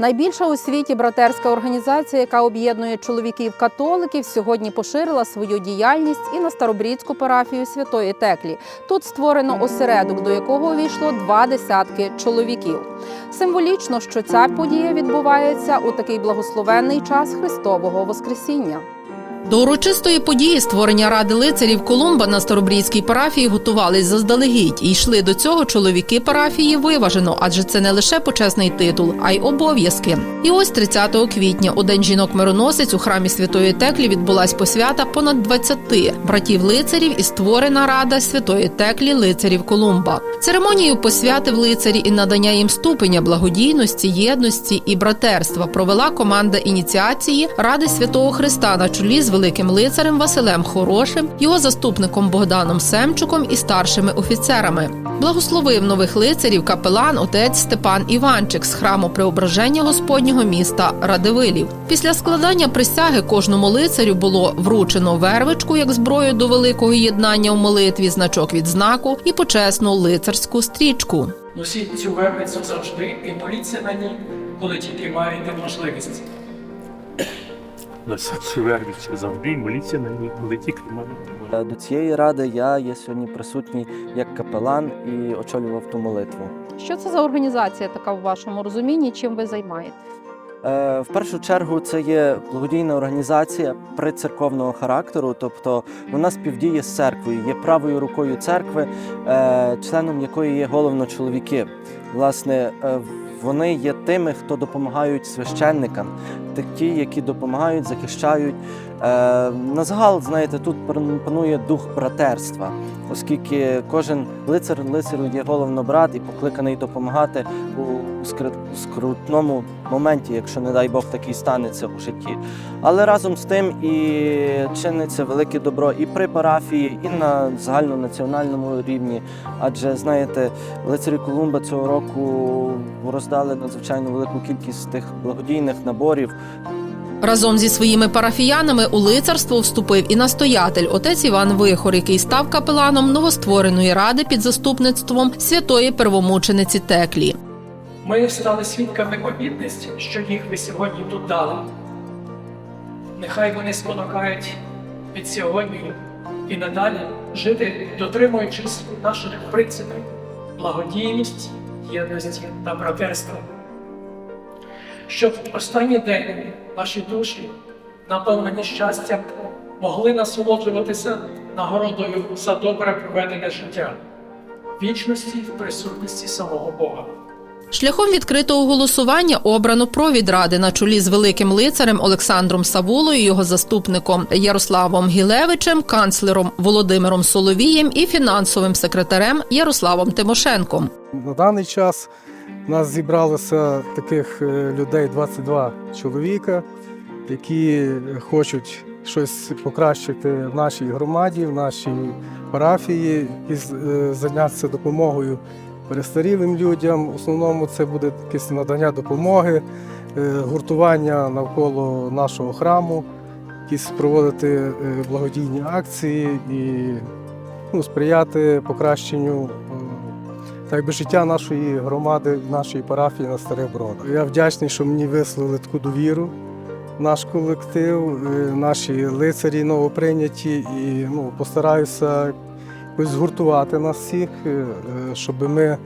Найбільша у світі братерська організація, яка об'єднує чоловіків-католиків, сьогодні поширила свою діяльність і на Старобрідську парафію Святої Теклі. Тут створено осередок, до якого увійшло два десятки чоловіків. Символічно, що ця подія відбувається у такий благословенний час Христового Воскресіння. До урочистої події створення ради лицарів Колумба на Старобрійській парафії готувались заздалегідь і йшли до цього чоловіки парафії виважено, адже це не лише почесний титул, а й обов'язки. І ось 30 квітня, у день жінок-мироносець у храмі Святої Теклі відбулась посвята понад 20 братів лицарів і створена рада Святої Теклі лицарів Колумба. Церемонію посвяти в лицарі і надання їм ступеня благодійності, єдності і братерства провела команда ініціації Ради Святого Христа на чолі з великим лицарем Василем Хорошим, його заступником Богданом Семчуком і старшими офіцерами. Благословив нових лицарів капелан отець Степан Іванчик з храму Преображення Господнього міста Радивилів. Після складання присяги кожному лицарю було вручено вервичку як зброю до великого єднання в молитві, значок відзнаку і почесну лицарську стрічку. Носіть цю вервицю завжди і моліться на ній, коли тільки маєте можливість. Носіть вервіться завжди, моліться на ній, коли тільки маєте. Е, До цієї ради я є сьогодні присутній як капелан і очолював ту молитву. Що це за організація така в вашому розумінні? Чим ви займаєтесь? Е, В першу чергу це є благодійна організація прицерковного характеру, тобто вона співдіє з церквою, є правою рукою церкви, е, членом якої є головно чоловіки. Власне, е, вони є тими, хто допомагають священникам, ті, які допомагають, захищають. Е, На загал, знаєте, тут панує дух братерства, оскільки кожен лицар лицарю є головно брат і покликаний допомагати у скрутному моменті, якщо не дай Бог такий станеться у житті. Але разом з тим і чиниться велике добро і при парафії, і на загальнонаціональному рівні. Адже знаєте, лицарі Колумба цього року роздали надзвичайно велику кількість тих благодійних наборів. Разом зі своїми парафіянами у лицарство вступив і настоятель отець Іван Вихор, який став капеланом новоствореної ради під заступництвом святої первомучениці Теклі. Ми стали свідками обідності, що їх ви сьогодні тут дали. Нехай вони спонукають від сьогодні і надалі жити, дотримуючись наших принципів благодійність, єдності та братерства. Щоб в останній день наші душі, наповнені щастям, могли насолоджуватися нагородою за добре проведене життя, вічності в присутності самого Бога. Шляхом відкритого голосування обрано провід ради на чолі з великим лицарем Олександром Савулою, його заступником Ярославом Гілевичем, канцлером Володимиром Соловієм і фінансовим секретарем Ярославом Тимошенком. На даний час у нас зібралося таких е, людей 22 чоловіка, які хочуть щось покращити в нашій громаді, в нашій парафії і е, зайнятися допомогою перестарілим людям. В основному це буде якесь надання допомоги, е, гуртування навколо нашого храму, якісь проводити благодійні акції і ну, сприяти покращенню так би життя нашої громади, нашої парафії на Старих Бродах. Я вдячний, що мені висловили таку довіру. Наш колектив, е, наші лицарі новоприйняті, і ну, постараюся якось згуртувати нас всіх, е, е, щоб ми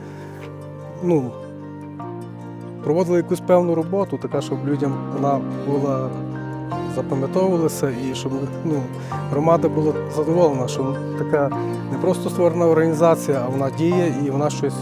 ну, проводили якусь певну роботу, така, щоб людям вона була запам'ятовувалася і щоб ну, громада була задоволена, що така не просто створена організація, а вона діє і вона щось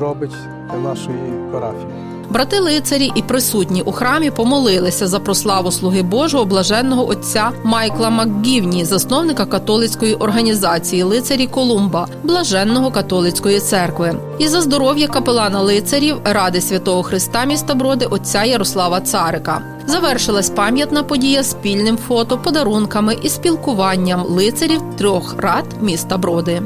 робить для нашої парафії. Брати лицарі і присутні у храмі помолилися за прославу слуги Божого блаженного отця Майкла Макгівні, засновника католицької організації лицарі Колумба, блаженного католицької церкви, і за здоров'я капелана лицарів Ради Святого Христа міста Броди отця Ярослава Царика. Завершилась пам'ятна подія спільним фото, подарунками і спілкуванням лицарів трьох рад міста Броди.